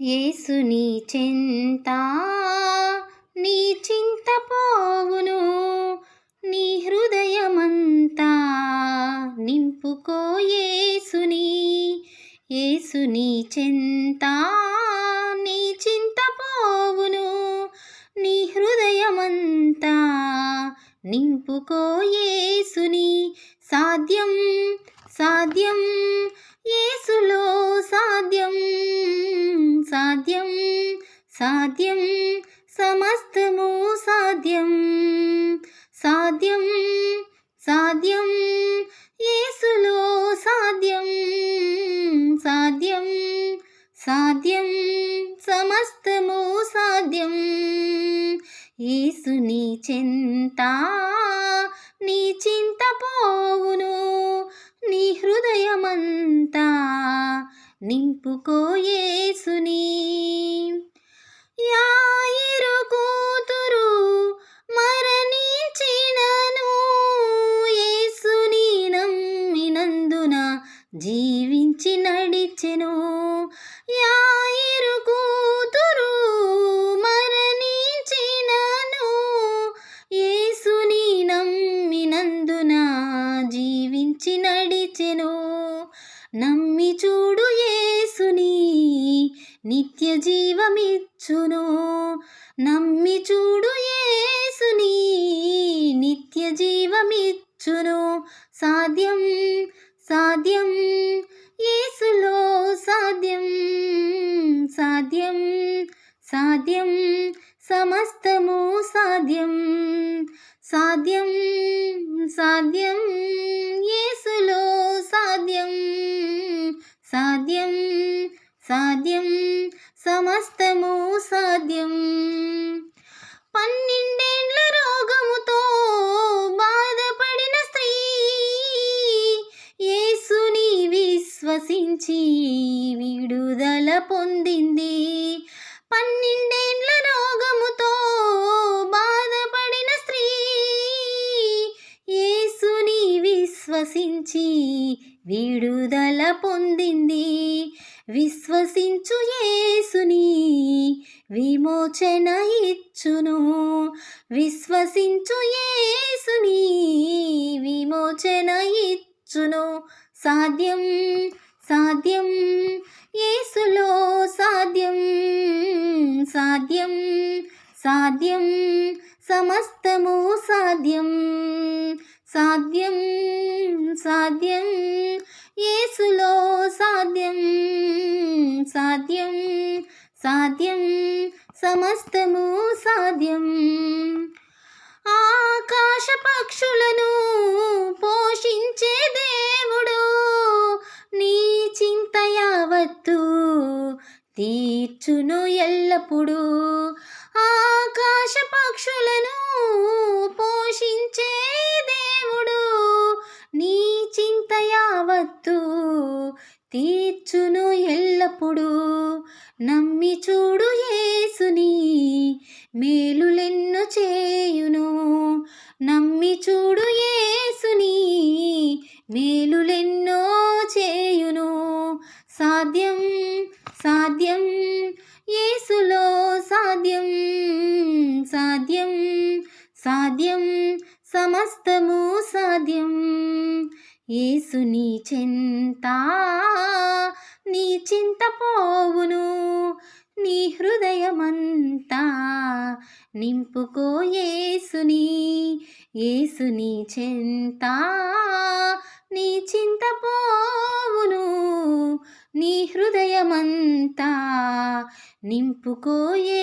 యేసుని చింత నీ చింత పోవును నీ హృదయమంతా నింపుకో యేసుని. ఏసుని చింత నీ చింత పోవును నీ హృదయమంతా నింపుకో యేసుని. సాధ్యం సాధ్యం సాధ్యం సమస్తము సాధ్యం. సాధ్యం సాధ్యం యేసులో సాధ్యం. సాధ్యం సాధ్యం సమస్తము సాధ్యం. యేసుని చింత నీ చింత పోవును నీ హృదయమంతా నింపుకో యేసుని. యాయిరు కూతురు మరణించినను. యేసుని నమ్మినందున జీవించి నడిచెను. యా నిత్య జీవమిచ్చును నమ్మి చూడు యేసుని నిత్య జీవమిచ్చును సాధ్యం సాధ్యం యేసులో సాధ్యం సాధ్యం సాధ్యం సమస్తము సాధ్యం. సాధ్యం సాధ్యం. ఆశించి విడుదల పొందింది. పన్నెండేండ్ల రోగముతో బాధపడిన స్త్రీ యేసుని విశ్వసించి విడుదల పొందింది. విశ్వసించు యేసుని విమోచన ఇచ్చును. విశ్వసించు యేసుని విమోచన ఇచ్చును. సాధ్యం సాధ్యం? యేసులో సాధ్యం. సాధ్యం. సాధ్యం. సమస్తము సాధ్యం. సాధ్యం. సాధ్యం. యేసులో సాధ్యం. సాధ్యం. సాధ్యం. సమస్తము సాధ్యం. ఆకాశ పక్షు తీర్చును ఎల్లప్పుడూ. ఆకాశ పక్షులను పోషించే దేవుడు. నీ చింత యావత్తు తీర్చును ఎల్లప్పుడూ. నమ్మి చూడు యేసుని మేలులెన్ను చేయును. నమ్మి చూడు యేసుని మేలులెన్నో చేయును. సాధ్యం సాధ్యం? యేసులో సాధ్యం. సాధ్యం. సాధ్యం. సమస్తము సాధ్యం. యేసుని చింత నీ చింత పోవును నీ హృదయమంతా నింపుకో యేసుని. యేసుని చింత నీ చింత పోవును నీ హృదయ అంతా నింపుకోయేసుని